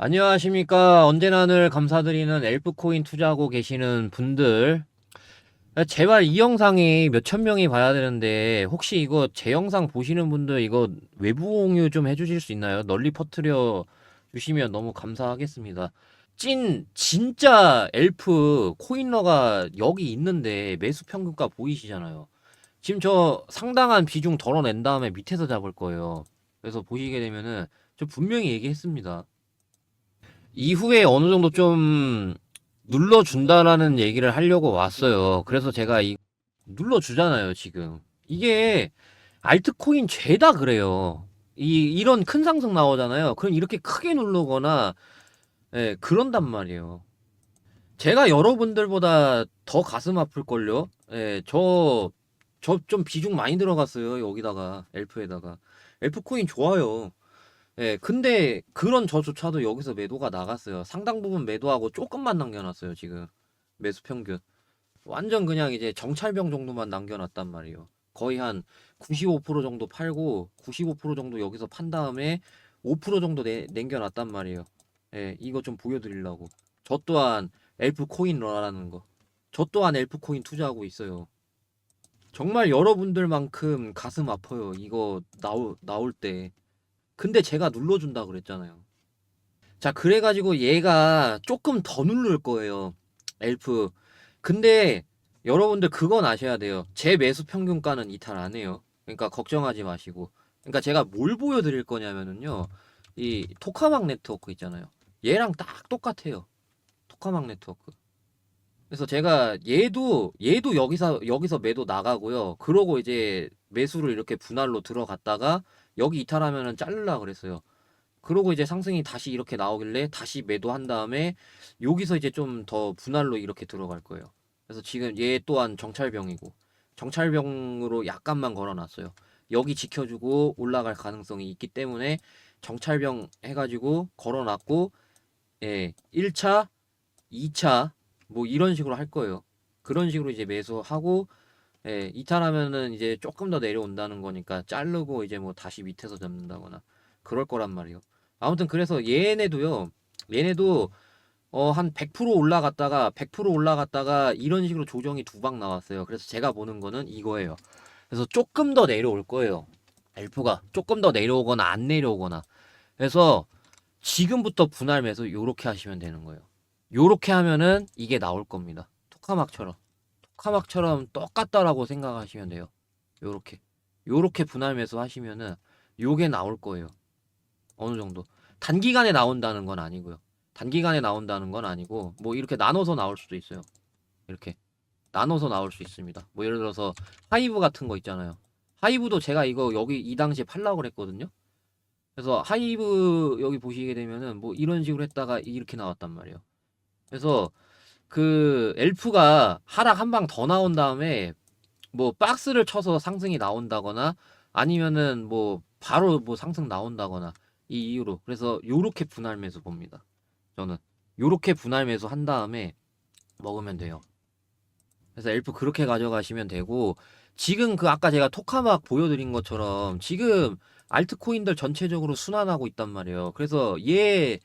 안녕하십니까. 언제나 늘 감사드리는 엘프코인 투자하고 계시는 분들. 제발 이 영상이 몇천 명이 봐야 되는데, 혹시 이거 제 영상 보시는 분들 이거 외부 공유 좀 해주실 수 있나요? 널리 퍼뜨려 주시면 너무 감사하겠습니다. 찐, 진짜 엘프 코인러가 여기 있는데 매수 평균가 보이시잖아요. 지금 저 상당한 비중 덜어낸 다음에 밑에서 잡을 거예요. 그래서 보시게 되면은 저 분명히 얘기했습니다. 이후에 어느 정도 좀 눌러준다라는 얘기를 하려고 왔어요. 그래서 제가 이 눌러주잖아요, 지금. 이게 알트코인 죄다 그래요. 이 이런 큰 상승 나오잖아요. 그럼 이렇게 크게 누르거나 예, 그런단 말이에요. 제가 여러분들보다 더 가슴 아플걸요? 예, 저, 저 좀 비중 많이 들어갔어요. 여기다가, 엘프에다가. 엘프 코인 좋아요. 예, 근데 그런 저조차도 여기서 매도가 나갔어요. 상당 부분 매도하고 조금만 남겨놨어요, 지금. 매수 평균. 완전 그냥 이제 정찰병 정도만 남겨놨단 말이에요. 거의 한 95% 정도 팔고, 95% 정도 여기서 판 다음에 5% 정도 내, 남겨놨단 말이에요. 예, 이거 좀 보여드리려고. 저 또한 엘프 코인 러라는 거. 저 또한 엘프 코인 투자하고 있어요. 정말 여러분들만큼 가슴 아파요. 이거 나올, 나올 때. 근데 제가 눌러준다 그랬잖아요. 자, 그래가지고 얘가 조금 더 누를 거예요. 엘프. 근데 여러분들 그건 아셔야 돼요. 제 매수 평균가는 이탈 안 해요. 그러니까 걱정하지 마시고. 그러니까 제가 뭘 보여드릴 거냐면은요. 이 토카막 네트워크 있잖아요. 얘랑 딱 똑같아요. 토카막 네트워크. 그래서 제가 얘도 얘도 여기서 여기서 매도 나가고요. 그러고 이제 매수를 이렇게 분할로 들어갔다가 여기 이탈하면은 자르려 그랬어요. 그러고 이제 상승이 다시 이렇게 나오길래 다시 매도한 다음에 여기서 이제 좀 더 분할로 이렇게 들어갈 거예요. 그래서 지금 얘 또한 정찰병이고 정찰병으로 약간만 걸어놨어요. 여기 지켜주고 올라갈 가능성이 있기 때문에 정찰병 해가지고 걸어놨고 예 1차 2차 뭐 이런 식으로 할 거예요. 그런 식으로 이제 매수하고 예, 이탈하면은 이제 조금 더 내려온다는 거니까 자르고 이제 뭐 다시 밑에서 잡는다거나 그럴 거란 말이에요. 아무튼 그래서 얘네도요. 얘네도 어, 한 100% 올라갔다가 100% 올라갔다가 이런 식으로 조정이 두 방 나왔어요. 그래서 제가 보는 거는 이거예요. 그래서 조금 더 내려올 거예요. 엘프가 조금 더 내려오거나 안 내려오거나. 그래서 지금부터 분할 매수 요렇게 하시면 되는 거예요. 요렇게 하면은 이게 나올 겁니다. 토카막처럼. 토카막처럼 똑같다라고 생각하시면 돼요. 요렇게. 요렇게 분할 매수 하시면은 요게 나올 거예요. 어느 정도. 단기간에 나온다는 건 아니고요. 단기간에 나온다는 건 아니고 뭐 이렇게 나눠서 나올 수도 있어요. 이렇게. 나눠서 나올 수 있습니다. 뭐 예를 들어서 하이브 같은 거 있잖아요. 하이브도 제가 이거 여기 이 당시에 팔라고 그랬거든요. 그래서 하이브 여기 보시게 되면은 뭐 이런 식으로 했다가 이렇게 나왔단 말이에요. 그래서 그 엘프가 하락 한 방 더 나온 다음에 뭐 박스를 쳐서 상승이 나온다거나 아니면은 뭐 바로 뭐 상승 나온다거나 이 이유로 그래서 요렇게 분할 매수 봅니다. 저는 요렇게 분할 매수 한 다음에 먹으면 돼요. 그래서 엘프 그렇게 가져가시면 되고 지금 그 아까 제가 토카막 보여드린 것처럼 지금 알트코인들 전체적으로 순환하고 있단 말이에요. 그래서 얘,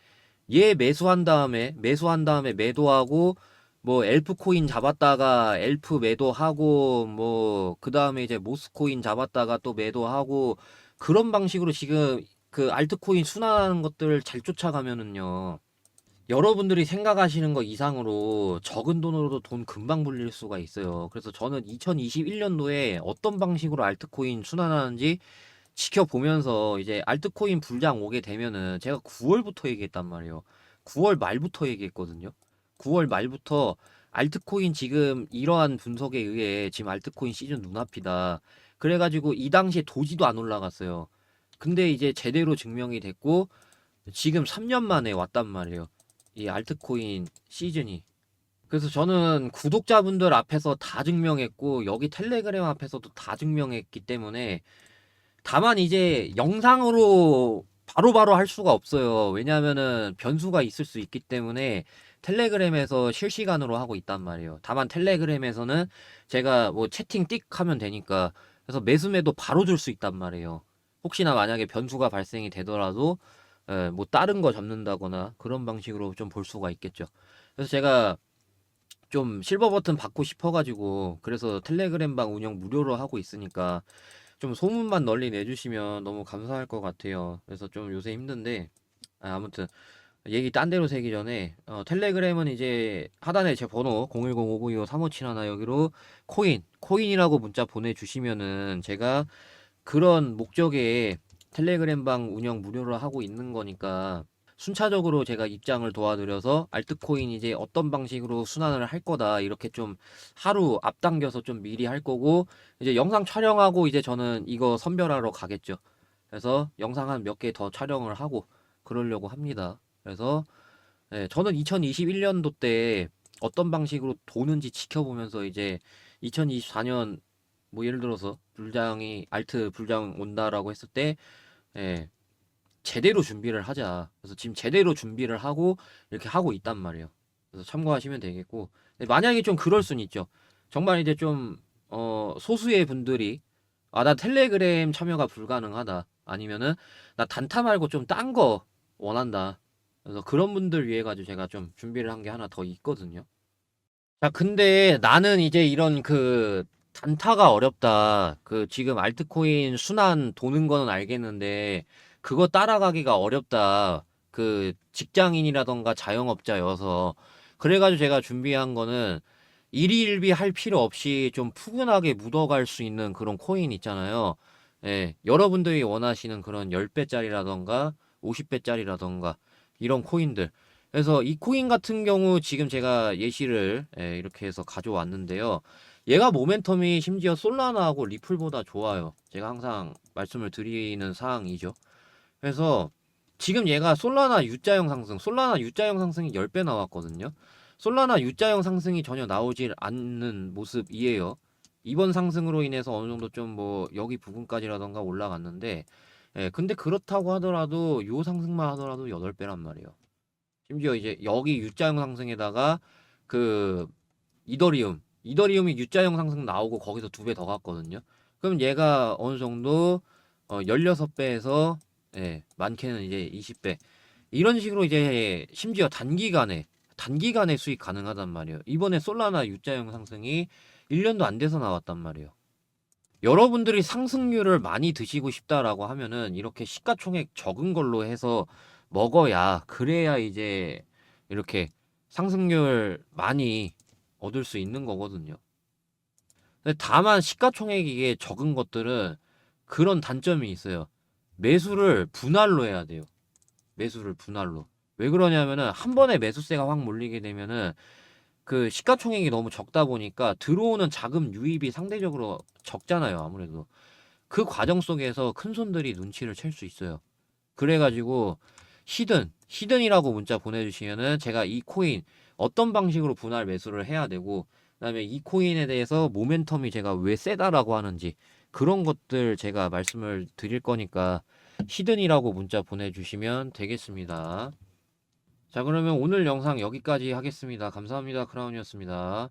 얘 매수한 다음에, 매수한 다음에 매도하고, 뭐, 엘프 코인 잡았다가 엘프 매도하고, 뭐, 그 다음에 이제 모스 코인 잡았다가 또 매도하고, 그런 방식으로 지금 그 알트코인 순환하는 것들을 잘 쫓아가면은요. 여러분들이 생각하시는 거 이상으로 적은 돈으로도 돈 금방 불릴 수가 있어요. 그래서 저는 2021년도에 어떤 방식으로 알트코인 순환하는지 지켜보면서 이제 알트코인 불장 오게 되면은 제가 9월부터 얘기했단 말이에요. 9월 말부터 얘기했거든요. 9월 말부터 알트코인 지금 이러한 분석에 의해 지금 알트코인 시즌 눈앞이다. 그래가지고 이 당시에 도지도 안 올라갔어요. 근데 이제 제대로 증명이 됐고 지금 3년 만에 왔단 말이에요. 이 알트코인 시즌이. 그래서 저는 구독자분들 앞에서 다 증명했고 여기 텔레그램 앞에서도 다 증명했기 때문에 다만 이제 영상으로 바로바로 할 수가 없어요. 왜냐하면은 변수가 있을 수 있기 때문에 텔레그램에서 실시간으로 하고 있단 말이에요. 다만 텔레그램에서는 제가 뭐 채팅 띡 하면 되니까 그래서 매수매도 바로 줄 수 있단 말이에요. 혹시나 만약에 변수가 발생이 되더라도 예, 뭐 다른 거 잡는다거나 그런 방식으로 좀 볼 수가 있겠죠. 그래서 제가 좀 실버 버튼 받고 싶어가지고 그래서 텔레그램 방 운영 무료로 하고 있으니까 좀 소문만 널리 내주시면 너무 감사할 것 같아요. 그래서 좀 요새 힘든데 아, 아무튼 얘기 딴 데로 새기 전에 어, 텔레그램은 이제 하단에 제 번호 010-5925-3571 여기로 코인 코인이라고 문자 보내주시면은 제가 그런 목적에 텔레그램 방 운영 무료로 하고 있는 거니까 순차적으로 제가 입장을 도와드려서 알트코인 이제 어떤 방식으로 순환을 할 거다 이렇게 좀 하루 앞당겨서 좀 미리 할 거고 이제 영상 촬영하고 이제 저는 이거 선별하러 가겠죠. 그래서 영상 한 몇 개 더 촬영을 하고 그러려고 합니다. 그래서 예, 저는 2021년도 때 어떤 방식으로 도는지 지켜보면서 이제 2024년 뭐 예를 들어서 불장이 알트 불장 온다라고 했을 때 예, 제대로 준비를 하자. 그래서 지금 제대로 준비를 하고 이렇게 하고 있단 말이에요. 그래서 참고하시면 되겠고 만약에 좀 그럴 순 있죠. 정말 이제 좀 어, 소수의 분들이 아, 나 텔레그램 참여가 불가능하다. 아니면은 나 단타 말고 좀 딴 거 원한다. 그래서 그런 분들 위해 가지고 제가 좀 준비를 한 게 하나 더 있거든요. 자, 근데 나는 이제 이런 그 단타가 어렵다. 그 지금 알트코인 순환 도는 거는 알겠는데 그거 따라가기가 어렵다. 그 직장인이라던가 자영업자여서 그래가지고 제가 준비한 거는 일희일비 할 필요 없이 좀 푸근하게 묻어갈 수 있는 그런 코인 있잖아요. 예, 여러분들이 원하시는 그런 10배짜리라던가 50배짜리라던가 이런 코인들. 그래서 이 코인 같은 경우 지금 제가 예시를 예, 이렇게 해서 가져왔는데요. 얘가 모멘텀이 심지어 솔라나하고 리플보다 좋아요. 제가 항상 말씀을 드리는 사항이죠. 그래서 지금 얘가 솔라나 U자형 상승, 솔라나 U자형 상승이 10배 나왔거든요. 솔라나 U자형 상승이 전혀 나오질 않는 모습이에요. 이번 상승으로 인해서 어느 정도 좀 뭐 여기 부분까지라던가 올라갔는데 예, 근데 그렇다고 하더라도 요 상승만 하더라도 8배란 말이에요. 심지어 이제 여기 U자형 상승에다가 그 이더리움, 이더리움이 U자형 상승 나오고 거기서 두 배 더 갔거든요. 그럼 얘가 어느 정도 어 16배에서 예, 많게는 이제 20배. 이런 식으로 이제 심지어 단기간에 단기간에 수익 가능하단 말이에요. 이번에 솔라나 U자형 상승이 1년도 안 돼서 나왔단 말이에요. 여러분들이 상승률을 많이 드시고 싶다라고 하면은 이렇게 시가총액 적은 걸로 해서 먹어야 그래야 이제 이렇게 상승률 많이 얻을 수 있는 거거든요. 근데 다만 시가총액이 적은 것들은 그런 단점이 있어요. 매수를 분할로 해야 돼요. 매수를 분할로. 왜 그러냐면은 한 번에 매수세가 확 몰리게 되면은 그 시가총액이 너무 적다 보니까 들어오는 자금 유입이 상대적으로 적잖아요. 아무래도 그 과정 속에서 큰 손들이 눈치를 챌 수 있어요. 그래가지고 히든 히든이라고 문자 보내주시면은 제가 이 코인 어떤 방식으로 분할 매수를 해야 되고 그다음에 이 코인에 대해서 모멘텀이 제가 왜 세다라고 하는지 그런 것들 제가 말씀을 드릴 거니까 히든이라고 문자 보내주시면 되겠습니다. 자, 그러면 오늘 영상 여기까지 하겠습니다. 감사합니다. 크라운이었습니다.